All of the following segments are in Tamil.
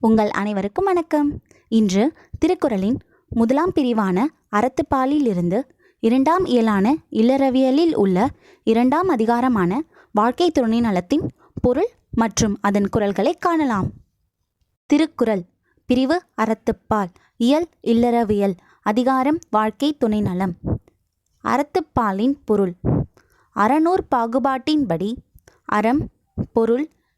உங்கள் அனைவருக்கும் வணக்கம். இன்று திருக்குறளின் முதலாம் பிரிவான அறத்துப்பாலிலிருந்து இரண்டாம் இயலான இல்லறவியலில் உள்ள இரண்டாம் அதிகாரமான வாழ்க்கை துணை நலத்தின் பொருள் மற்றும் அதன் குரல்களை காணலாம். திருக்குறள் பிரிவு அறத்துப்பால் இயல் இல்லறவியல் அதிகாரம் வாழ்க்கை துணை நலம் அறத்துப்பாலின் பொருள் அறநூற் பாகுபாட்டின்படி அறம் பொருள்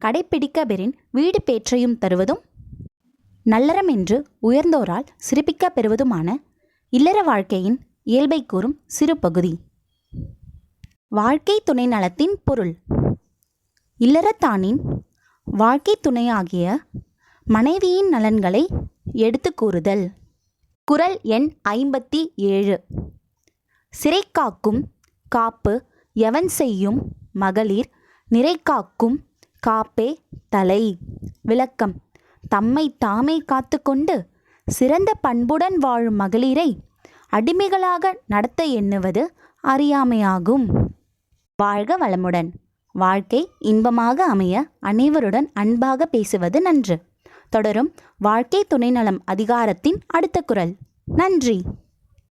கடைப்பிடிக்க பெறின் வீடு பேற்றையும் தருவதும் நல்லறம் என்று உயர்ந்தோரால் சிறப்பிக்க பெறுவதுமான இல்லற வாழ்க்கையின் இயல்பை கூறும் சிறு பகுதி. வாழ்க்கை துணை நலத்தின் பொருள். இல்லறத்தானின் வாழ்க்கை துணையாகிய மனைவியின் நலன்களை எடுத்து கூறுதல். குறள் எண் ஐம்பத்தி ஏழு சிறை காக்கும் காப்பு எவன் செய்யும் மகளிர் நிறை காக்கும் காப்பே தலை. விளக்கம். தம்மை தாமே காத்துக்கொண்டு சிறந்த பண்புடன் வாழும் மகளிரை அடிமைகளாக நடத்த எண்ணுவது அறியாமையாகும். வாழ்க வளமுடன். வாழ்க்கை இன்பமாக அமைய அனைவருடன் அன்பாக பேசுவது நன்று. தொடரும் வாழ்க்கை துணைநலம் அதிகாரத்தின் அடுத்த குரல். நன்றி.